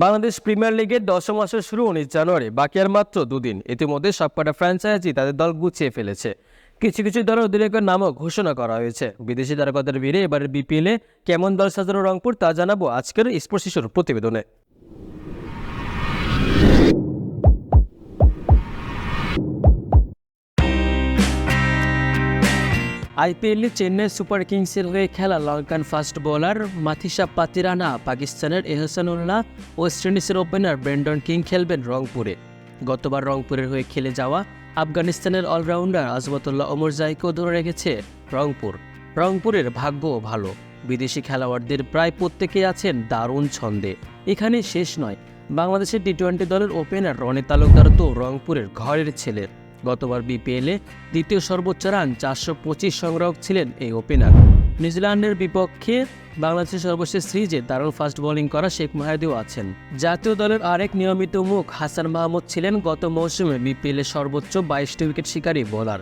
Bangladesh premier লিগের দশম মাসের শুরু উনিশ জানুয়ারি, বাকি আর মাত্র দুদিন। ইতিমধ্যে সবকটা ফ্র্যাঞ্চাইজি তাদের দল গুছিয়ে ফেলেছে। কিছু কিছু দলের অধিনায়কের নামও ঘোষণা করা হয়েছে। বিদেশি তারকাদের ভিড়ে এবারের বিপিএলে কেমন দল সাজানো রংপুর তা জানাব আজকের স্পোর্টস শিশুর প্রতিবেদনে। আইপিএলে চেন্নাই সুপার কিংসের হয়ে খেলা Lankan fast bowler Mathisha Pathirana পাকিস্তানের এহসানুল্লাহ ওয়েস্ট ইন্ডিজের ওপেনার ব্রেন্ডন কিং খেলবেন রংপুরে। গতবার রংপুরের হয়ে খেলে যাওয়া আফগানিস্তানের অলরাউন্ডার আজমতুল্লাহ ওমর জাইকেও ধরে রেখেছে রংপুর। রংপুরের ভাগ্যও ভালো। বিদেশি খেলোয়াড়দের প্রায় প্রত্যেকেই আছেন দারুণ ছন্দে। এখানে শেষ নয়। বাংলাদেশের টি টোয়েন্টি দলের ওপেনার রনে তালুকদার তো রংপুরের ঘরের ছেলের। গতবার বিপিএলে দ্বিতীয় সর্বোচ্চ রান চারশো পঁচিশ সংগ্রাহক ছিলেন এই ওপেনার। নিউজিল্যান্ডের বিপক্ষে বাংলাদেশের সর্বশেষ সিরিজে দারুণ ফাস্ট বোলিং করা শেখ মাহাদিও আছেন। জাতীয় দলের আরেক নিয়মিত মুখ হাসান মাহমুদ ছিলেন গত মৌসুমে বিপিএলে সর্বোচ্চ বাইশটি উইকেট শিকারী বোলার।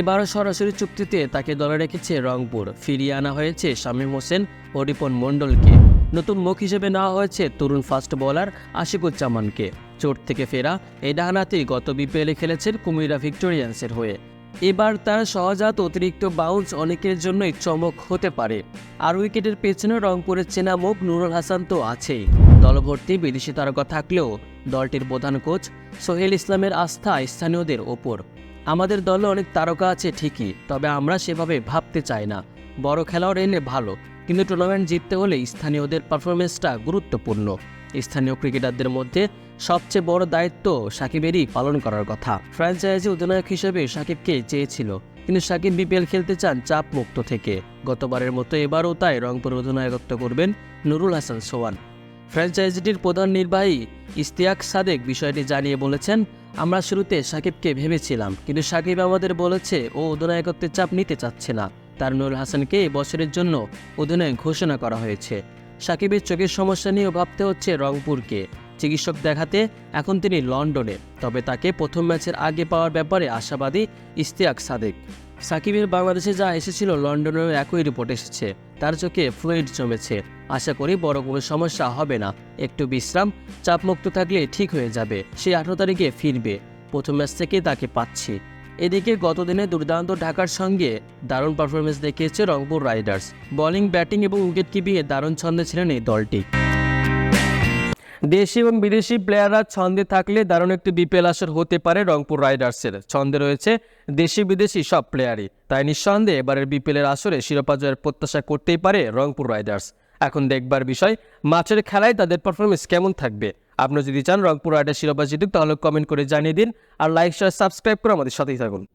এবারও সরাসরি চুক্তিতে তাকে দলে রেখেছে রংপুর। ফিরিয়ে আনা হয়েছে শামীম হোসেন ও রিপন মণ্ডলকে। নতুন মুখ হিসেবে নেওয়া হয়েছে তরুণ ফাস্ট বোলার আশিকুজ্জামানকে। চোট থেকে ফেরা এই ডাহানাতেই গত বিপিএলে খেলেছেন কুমিরা ভিক্টোরিয়ান্সের হয়ে। এবার তার সহজাত অতিরিক্ত বাউন্স অনেকের জন্যই চমক হতে পারে। আর উইকেটের পেছনে রংপুরের চেনা মুখ নুরুল হাসান তো আছেই। দলভর্তি বিদেশি তারকা থাকলেও দলটির প্রধান কোচ সোহেল ইসলামের আস্থা স্থানীয়দের ওপর। আমাদের দলে অনেক তারকা আছে ঠিকই, তবে আমরা সেভাবে ভাবতে চাই না। বড় খেলোয়াড় এনে ভালো, কিন্তু টুর্নামেন্ট জিততে হলে স্থানীয়দের পারফরমেন্সটা গুরুত্বপূর্ণ। স্থানীয় ক্রিকেটারদের মধ্যে সবচেয়ে বড় দায়িত্ব সাকিবেরই পালন করার কথা। ফ্র্যাঞ্চাইজি অধিনায়ক হিসেবে সাকিবকে চেয়েছিল, কিন্তু সাকিব বিপিএল খেলতে চান চাপ মুক্ত থেকে। গতবারের মতো এবারও তাই রংপুর অধিনায়কত্ব করবেন নুরুল হাসান সোয়ান ফ্র্যাঞ্চাইজিটির প্রধান নির্বাহী ইস্তিয়াক সাদেক বিষয়টি জানিয়ে বলেছেন, আমরা শুরুতে সাকিবকে ভেবেছিলাম, কিন্তু সাকিব আমাদের বলেছে ও অধিনায়কত্বের চাপ নিতে চাচ্ছে না। তার নুরুল হাসানকে এই বছরের জন্য অধিনায়ক ঘোষণা করা হয়েছে। সাকিবের চোখের সমস্যা নিয়েও ভাবতে হচ্ছে রংপুরকে। চিকিৎসক দেখাতে এখন তিনি লন্ডনে, তবে তাকে প্রথম ম্যাচের আগে পাওয়ার ব্যাপারে আশাবাদী ইস্তিয়াক সাদেক। সাকিবের বাংলাদেশে যা এসেছিল লন্ডনেও একই রিপোর্ট এসেছে। তার চোখে ফ্লুইড জমেছে। আশা করি বড় কোনো সমস্যা হবে না। একটু বিশ্রাম, চাপমুক্ত থাকলে ঠিক হয়ে যাবে। সে আঠারো তারিখে ফিরবে। প্রথম ম্যাচ থেকে তাকে পাচ্ছি। এদিকে গতদিনে দুর্দান্ত ঢাকার সঙ্গে দারুণ পারফরমেন্স দেখিয়েছে রংপুর রাইডার্স। বোলিং ব্যাটিং এবং উইকেট কিপিংয়ে দারুণ ছন্দে ছিলেন এই দলটি। দেশি এবং বিদেশি প্লেয়াররা ছন্দে থাকলে দারুণ একটি বিপিএল আসর হতে পারে রংপুর রাইডার্সের। ছন্দে রয়েছে দেশি বিদেশি সব প্লেয়ারই তাই নিঃসন্দেহে এবারের বিপিএলের আসরে শিরোপা জয়ের প্রত্যাশা করতেই পারে রংপুর রাইডার্স। এখন দেখবার বিষয়, মাঠের খেলায় তাদের পারফরমেন্স কেমন থাকবে? আপনি যদি চান রংপুর রাইডার্স শিরোপা জিতুক, তাহলে কমেন্ট করে জানিয়ে দিন। আর লাইক শেয়ার সাবস্ক্রাইব করে আমাদের সাথেই থাকুন।